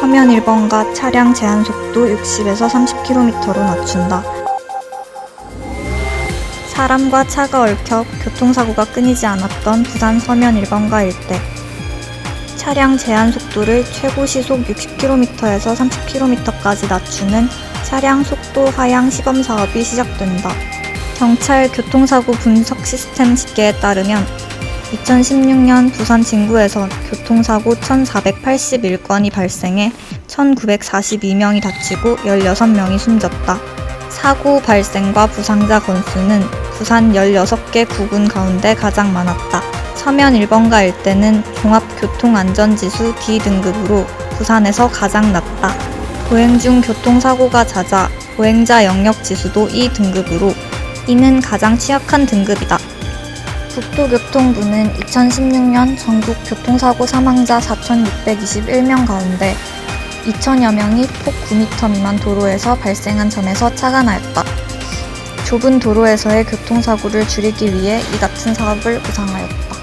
서면 1번가 차량 제한 속도 60에서 30km로 낮춘다. 사람과 차가 얽혀 교통사고가 끊이지 않았던 부산 서면 1번가 일대. 차량 제한 속도를 최고 시속 60km에서 30km까지 낮추는 차량 속도 하향 시범 사업이 시작된다. 경찰 교통사고 분석 시스템 집계에 따르면 2016년 부산 진구에서 교통사고 1,481건이 발생해 1,942명이 다치고 16명이 숨졌다. 사고 발생과 부상자 건수는 부산 16개 구군 가운데 가장 많았다. 서면 1번가 일대는 종합교통안전지수 D등급으로 부산에서 가장 낮다. 보행 중 교통사고가 잦아 보행자 영역 지수도 2등급으로 이는 가장 취약한 등급이다. 국토교통부는 2016년 전국 교통사고 사망자 4,621명 가운데 2천여 명이 폭 9m 미만 도로에서 발생한 점에서 나였다. 좁은 도로에서의 교통사고를 줄이기 위해 이 같은 사업을 구상하였다.